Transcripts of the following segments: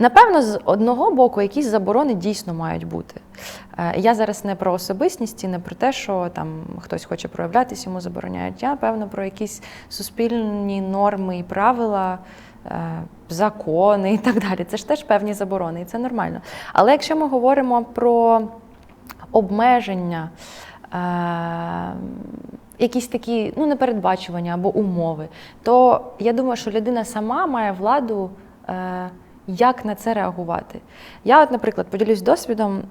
Напевно, з одного боку, якісь заборони дійсно мають бути. Е, Я зараз не про особистість і не про те, що там хтось хоче проявлятися, йому забороняють. Я певно про якісь суспільні норми і правила, е, закони і так далі. Це ж теж певні заборони, і це нормально. Але якщо ми говоримо про обмеження, е, якісь такі ну, непередбачування або умови, то я думаю, що людина сама має владу. е, як на це реагувати? Я, от, наприклад, поділюсь досвідом.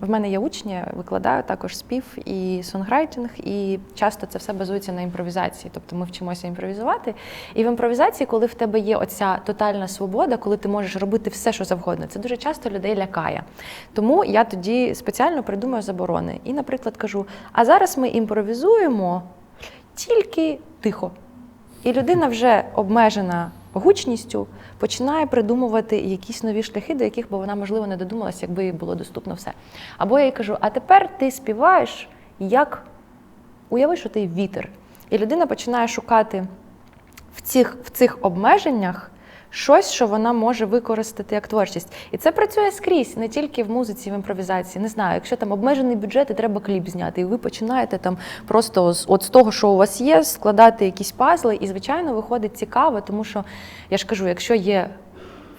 В мене є учні, викладаю також спів і сонграйтинг, і часто це все базується на імпровізації. Тобто ми вчимося імпровізувати. І в імпровізації, коли в тебе є оця тотальна свобода, коли ти можеш робити все, що завгодно, це дуже часто людей лякає. Тому я тоді спеціально придумаю заборони. І, наприклад, кажу: а зараз ми імпровізуємо тільки тихо. І людина вже обмежена гучністю, починає придумувати якісь нові шляхи, до яких би вона, можливо, не додумалася, якби їй було доступно все. Або я їй кажу: а тепер ти співаєш як уяви, що ти вітер. І людина починає шукати в цих, в цих обмеженнях щось, що вона може використати як творчість. І це працює скрізь, не тільки в музиці, в імпровізації. Не знаю, якщо там обмежений бюджет і треба кліп зняти, і ви починаєте там просто з, от з того, що у вас є, складати якісь пазли, і, звичайно, виходить цікаво, тому що я ж кажу, якщо є.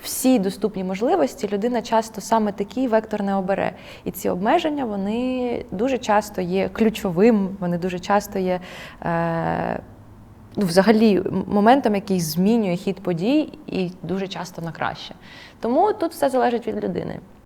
Всі доступні можливості людина часто саме такий вектор не обере. І ці обмеження вони дуже часто є ключовим, вони дуже часто є е, ну, взагалі моментом, який змінює хід подій і дуже часто на краще. Тому тут все залежить від людини.